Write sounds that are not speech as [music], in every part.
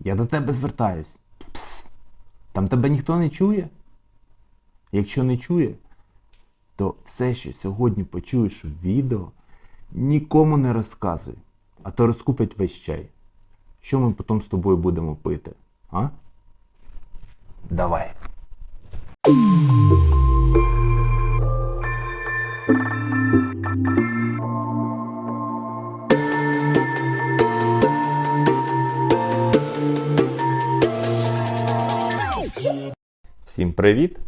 Я до тебе звертаюсь. Пс-пс. Там тебе ніхто не чує? Якщо не чує, то все, що сьогодні почуєш в відео, нікому не розказуй, а то розкупить весь чай. Що ми потім з тобою будемо пити? А? Давай. Всім привіт!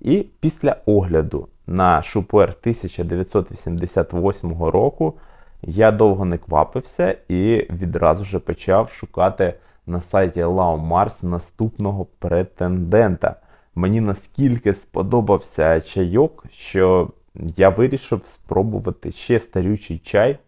І після огляду на Шупер 1988 року я довго не квапився і відразу же почав шукати на сайті Lao Mars наступного претендента. Мені наскільки сподобався чайок, що я вирішив спробувати ще старючий чай.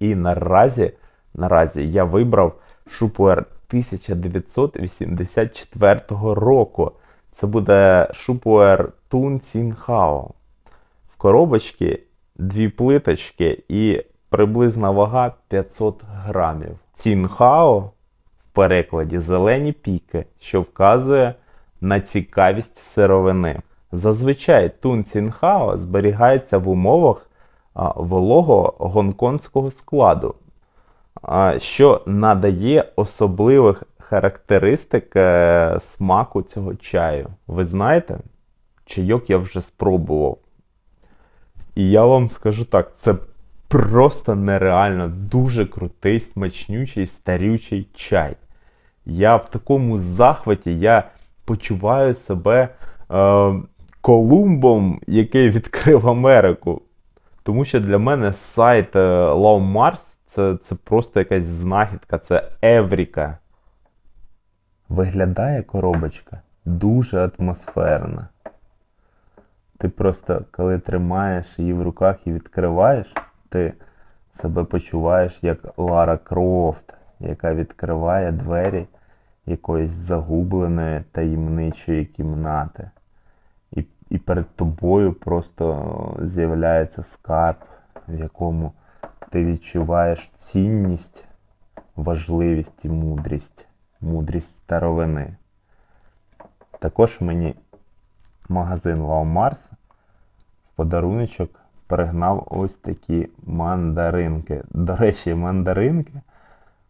І наразі, наразі я вибрав Шупуер 1984 року. Це буде Шупуер Тун Цінхао. В коробочці дві плиточки і приблизна вага 500 грамів. Цінхао в перекладі зелені піки, що вказує на цікавість сировини. Зазвичай тун Цінхао зберігається в умовах вологого гонконгського складу, що надає особливих характеристик е, смаку цього чаю. Ви знаєте, чайок я вже спробував. І я вам скажу так, це просто нереально дуже крутий, смачнючий, старючий чай. Я в такому захваті, я почуваю себе е, Колумбом, який відкрив Америку. Тому що для мене сайт е, Love Mars це, це просто якась знахідка, це Евріка. Виглядає коробочка дуже атмосферна. Ти просто, коли тримаєш її в руках і відкриваєш, ти себе почуваєш як Лара Крофт, яка відкриває двері якоїсь загубленої таємничої кімнати. І, і перед тобою просто з'являється скарб, в якому ти відчуваєш цінність, важливість і мудрість, мудрість старовини. Також мені магазин Mars в подаруночок пригнав ось такі мандаринки. До речі, мандаринки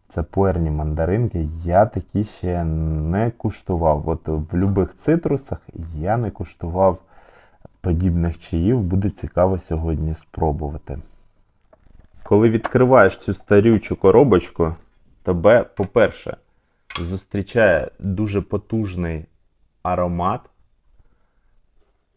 це пуерні мандаринки. Я такі ще не куштував. От в любих цитрусах я не куштував подібних чаїв. Буде цікаво сьогодні спробувати. Коли відкриваєш цю старючу коробочку, тебе, по-перше, зустрічає дуже потужний аромат.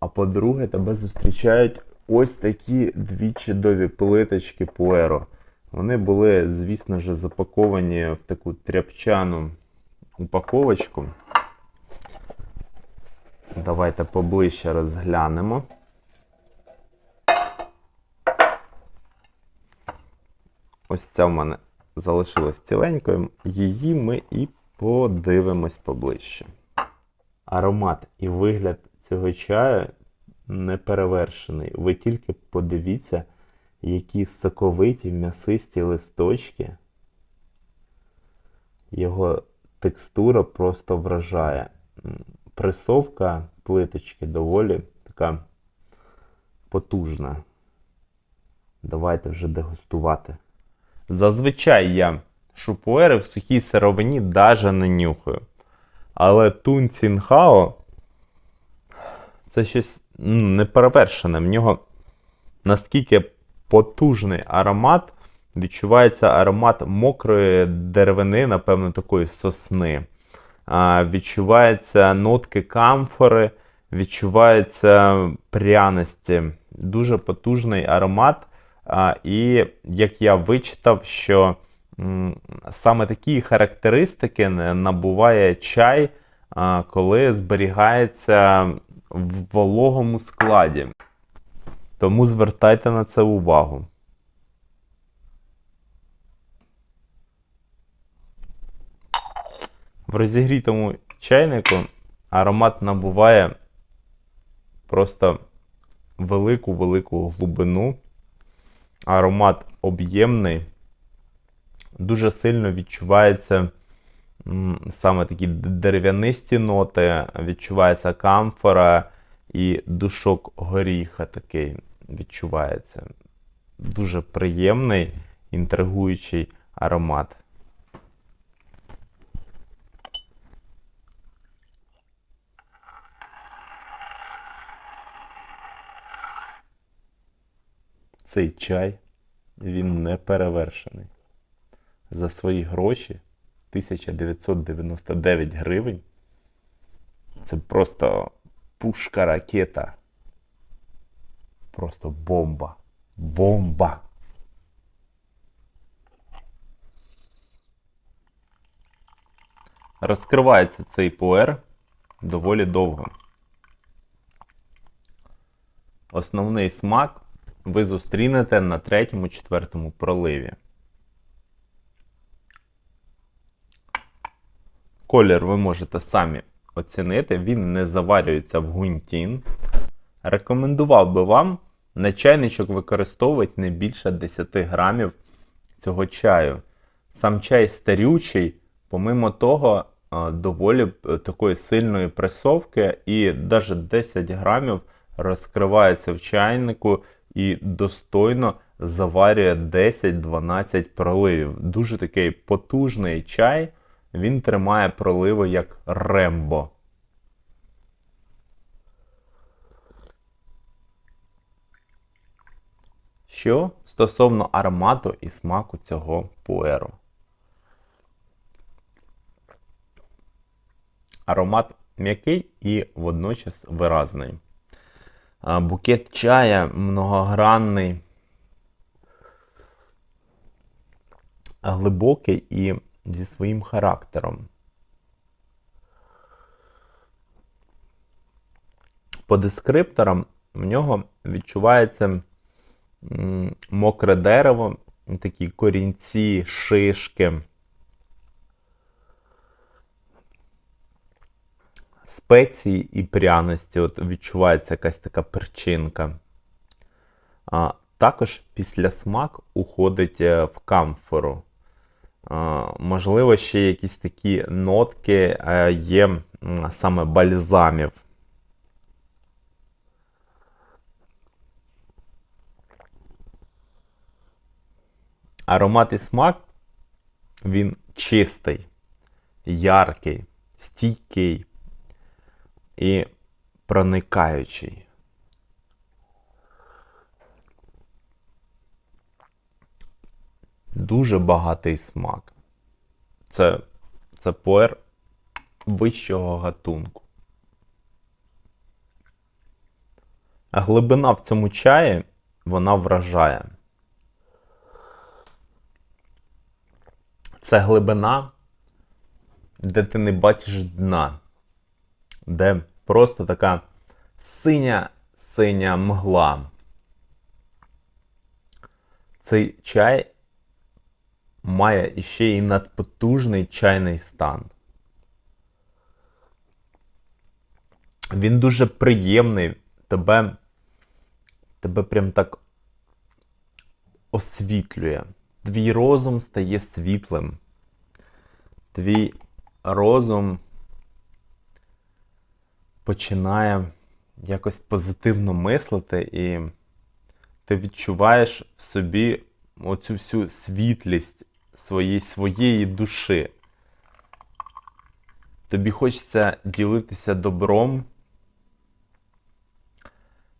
А по-друге, тебе зустрічають ось такі дві чудові плиточки пуеро. Вони були, звісно ж, запаковані в таку тряпчану упаковочку. Давайте поближче розглянемо. Ось ця в мене залишилась ціленькою. Її ми і подивимось поближче. Аромат і вигляд цього чаю неперевершений. Ви тільки подивіться, які соковиті м'ясисті листочки. Його текстура просто вражає. М, Присовка плиточки доволі така потужна. Давайте вже дегустувати. Зазвичай я шупуери в сухій сировині даже не нюхаю. Але Тун Цінхао це щось ну, неперевершене. В нього наскільки потужний аромат, відчувається аромат мокрої деревини, напевно, такої сосни. А, відчуваються нотки камфори, відчуваються пряності. Дуже потужний аромат. А, і як я вичитав, що саме такі характеристики набуває чай, коли зберігається в вологому складі. Тому звертайте на це увагу. В розігрітому чайнику аромат набуває просто велику-велику глибину. Аромат об'ємний. Дуже сильно відчувається саме такі дерев'янисті ноти, відчувається камфора і душок горіха такий відчувається. Дуже приємний, інтригуючий аромат. Цей чай, він не перевершений. За свої гроші 1999 гривень. Це просто пушка ракета. Просто бомба. Бомба. Розкривається цей пуер доволі довго. Основний смак ви зустрінете на третьому-четвертому проливі. Колір ви можете самі оцінити, він не заварюється в гунтін. Рекомендував би вам на чайничок використовувати не більше 10 грамів цього чаю. Сам чай старючий, помимо того, е, доволі е, такої сильної пресовки, і навіть 10 грамів розкривається в чайнику і достойно заварює 10-12 проливів. Дуже такий потужний чай. Він тримає проливи як рембо. Що стосовно аромату і смаку цього пуеру. Аромат м'який і водночас виразний. Букет чая многогранний, глибокий і зі своїм характером. По дескрипторам в нього відчувається мокре дерево, такі корінці, шишки. Спеції і пряності, от відчувається якась така перчинка. А, також після смак уходить е, в камфору. Можливо, ще якісь такі нотки е, є саме бальзамів. Аромат і смак він чистий, яркий, стійкий і проникаючий. Дуже багатий смак. Це, це пуер вищого гатунку. А глибина в цьому чаї вона вражає. Це глибина, де ти не бачиш дна, де просто така синя синя мгла. Цей чай має іще й надпотужний чайний стан. Він дуже приємний, тебе, тебе прям так освітлює. Твій розум стає світлим. Твій розум починає якось позитивно мислити, і ти відчуваєш в собі оцю всю світлість своєї, своєї душі. Тобі хочеться ділитися добром.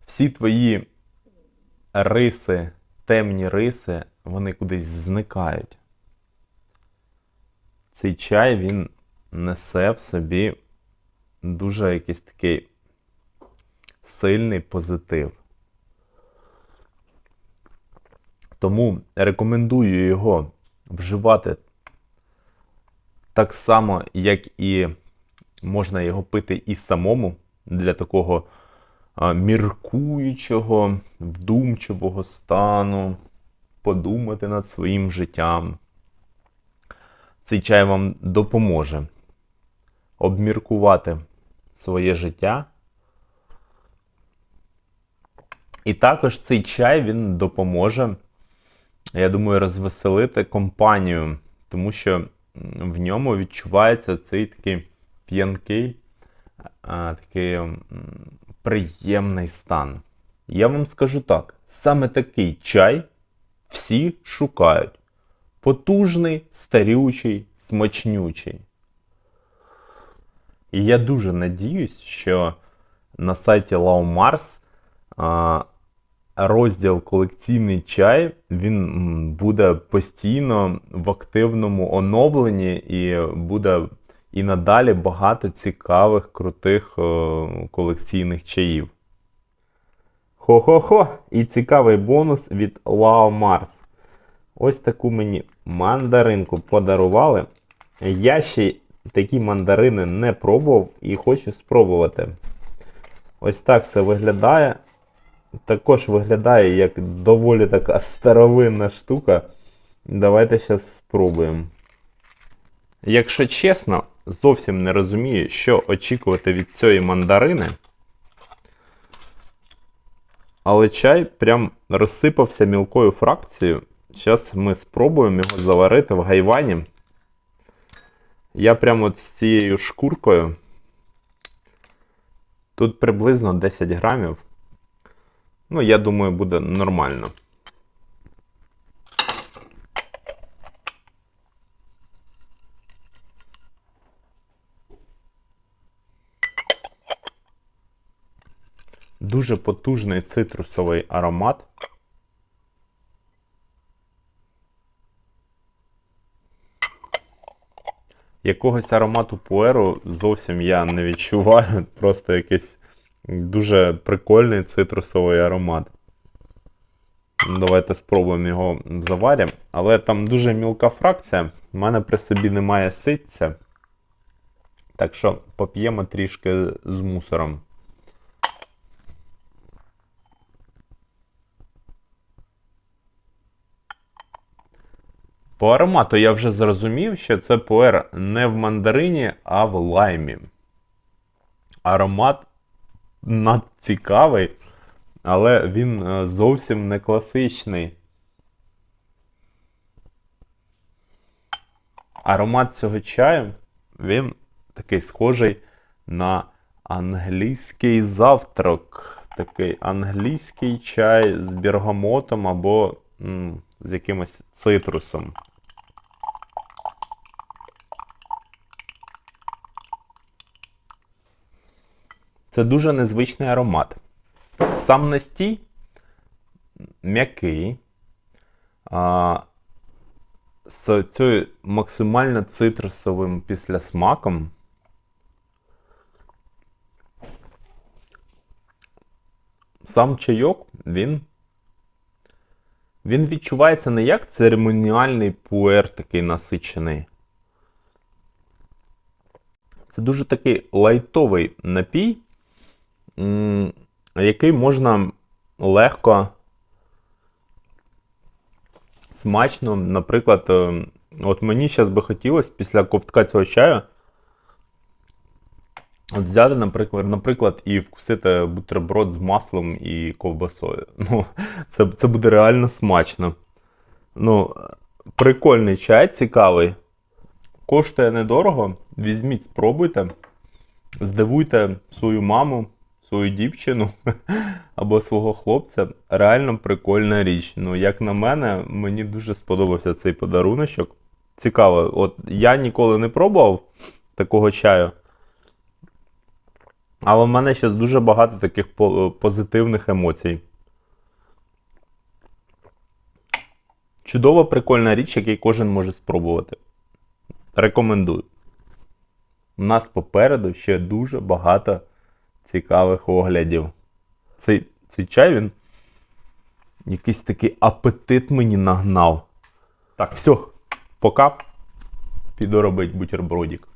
Всі твої риси, темні риси, вони кудись зникають. Цей чай він несе в собі дуже якийсь такий сильний позитив. Тому рекомендую його вживати так само, як і можна його пити і самому для такого міркуючого, вдумчивого стану, подумати над своїм життям. Цей чай вам допоможе обміркувати своє життя. І також цей чай він допоможе, я думаю, розвеселити компанію, тому що в ньому відчувається цей такий п'янкий, такий приємний стан. Я вам скажу так: саме такий чай всі шукають. Потужний, старючий, смачнючий. І я дуже надіюсь, що на сайті Laumars розділ колекційний чай він буде постійно в активному оновленні і буде і надалі багато цікавих, крутих е, колекційних чаїв. Хо-хо-хо! І цікавий бонус від Laumars. Ось таку мені мандаринку подарували. Я ще такі мандарини не пробував і хочу спробувати. Ось так це виглядає. Також виглядає як доволі така старовинна штука. Давайте зараз спробуємо. Якщо чесно, зовсім не розумію, що очікувати від цієї мандарини. Але чай прям розсипався мілкою фракцією. Зараз ми спробуємо його заварити в гайвані. Я прямо от з цією шкуркою. Тут приблизно 10 грамів. Ну, я думаю, буде нормально. Дуже потужний цитрусовий аромат. Якогось аромату пуеру зовсім я не відчуваю. [laughs] Просто якийсь дуже прикольний цитрусовий аромат. Давайте спробуємо його в. Але там дуже мілка фракція. У мене при собі немає ситця. Так що поп'ємо трішки з мусором. По аромату я вже зрозумів, що це пуер не в мандарині, а в лаймі. Аромат надцікавий, але він е, зовсім не класичний. Аромат цього чаю, він такий схожий на англійський завтрак. Такий англійський чай з бергамотом або м, з якимось цитрусом. Це дуже незвичний аромат. Сам настій м'який. З цією максимально цитрусовим післясмаком. Сам чайок, він. Він відчувається не як церемоніальний пуер такий насичений. Це дуже такий лайтовий напій, який можна легко, смачно, наприклад, е, от мені зараз би хотілося після ковтка цього чаю от взяти, наприклад, наприклад, і вкусити бутерброд з маслом і ковбасою. [laughs] Ну, це, це буде реально смачно. Ну, прикольний чай, цікавий. Коштує недорого. Візьміть, спробуйте. Здивуйте свою маму, свою дівчину [laughs] або свого хлопця. Реально прикольна річ. Ну, як на мене, мені дуже сподобався цей подаруночок. Цікаво, от я ніколи не пробував такого чаю. Але в мене зараз дуже багато таких позитивних емоцій. Чудова, прикольна річ, який кожен може спробувати. Рекомендую. У нас попереду ще дуже багато цікавих оглядів. Цей, цей чай він якийсь такий апетит мені нагнав. Так, все, пока. Піду робити бутербродик.